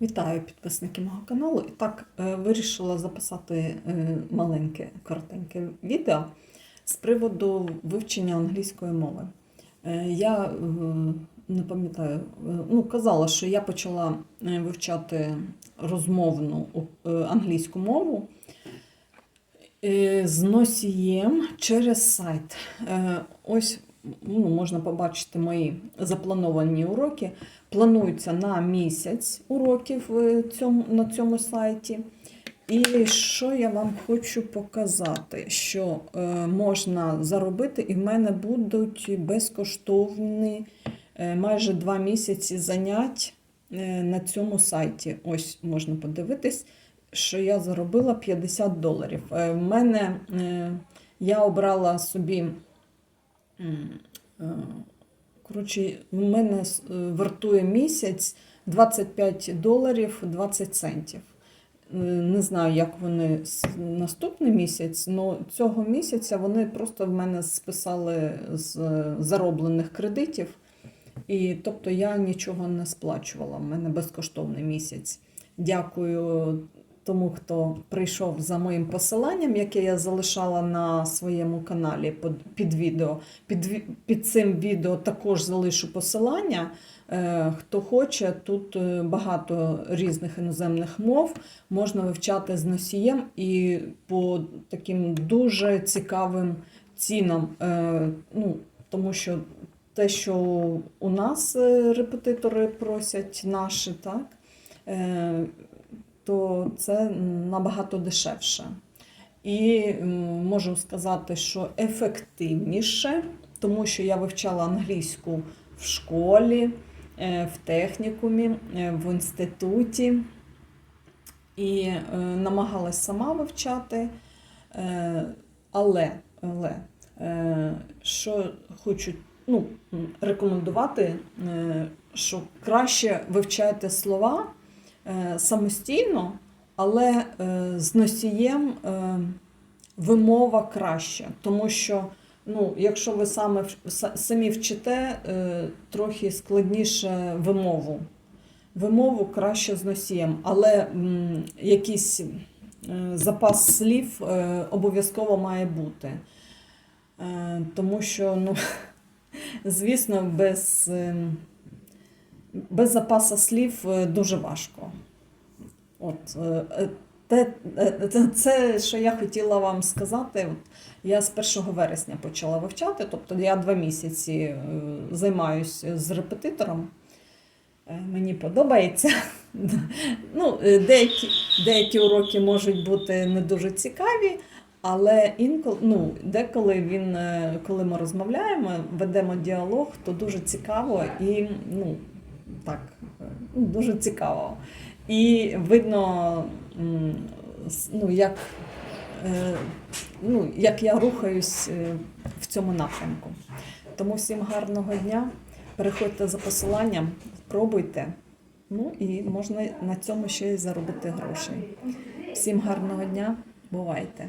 Вітаю підписники мого каналу. І так, е, вирішила записати е, маленьке, коротеньке відео з приводу вивчення англійської мови. Е, Я не пам'ятаю, ну, казала, що я почала вивчати розмовну англійську мову з носієм через сайт. Ось ну, можна побачити мої заплановані уроки. Плануються на місяць уроків цьому, на цьому сайті. І що я вам хочу показати, що е, можна заробити, і в мене будуть безкоштовні е, майже два місяці занять е, на цьому сайті. Ось можна подивитись, що я заробила 50 доларів. Е, в мене е, я обрала собі. Е, Коротше, у мене е, вартує місяць 25 доларів 20 центів. Е, Не знаю, як вони наступний місяць, але цього місяця вони просто в мене списали з зароблених кредитів. І тобто я нічого не сплачувала. У мене безкоштовний місяць. Дякую тому, хто прийшов за моїм посиланням, яке я залишала на своєму каналі під, відео. Під, під цим відео також залишу посилання. Е, Хто хоче, тут е, багато різних іноземних мов можна вивчати з носієм і по таким дуже цікавим цінам. Е, Ну, тому що те, що у нас репетитори просять наші, так, то це набагато дешевше. І можу сказати, що ефективніше, тому що я вивчала англійську в школі, е, в технікумі, е, в інституті і е, намагалась сама вивчати. Але, але що хочу ну, рекомендувати, що краще вивчайте слова самостійно, але е, з носієм е, вимова краще. Тому що, ну, якщо ви саме, самі вчите, е, трохи складніше вимову. Вимову краще з носієм, але якийсь е, запас слів е, обов'язково має бути. Е, тому що, ну, звісно, без, е, без запасу слів е, дуже важко. От, е, е, те, це, що я хотіла вам сказати, я з 1 вересня почала вивчати, тобто я два місяці займаюся з репетитором. Мені подобається. Ну, деякі, деякі уроки можуть бути не дуже цікаві, але інколи, ну, деколи він, коли ми розмовляємо, ведемо діалог, то дуже цікаво і ну, так, ну, дуже цікаво. І видно, ну, як, е, ну, як я рухаюсь е, в цьому напрямку. Тому всім гарного дня. Переходьте за посиланням, пробуйте. Ну і можна на цьому ще й заробити грошей. Всім гарного дня, бувайте!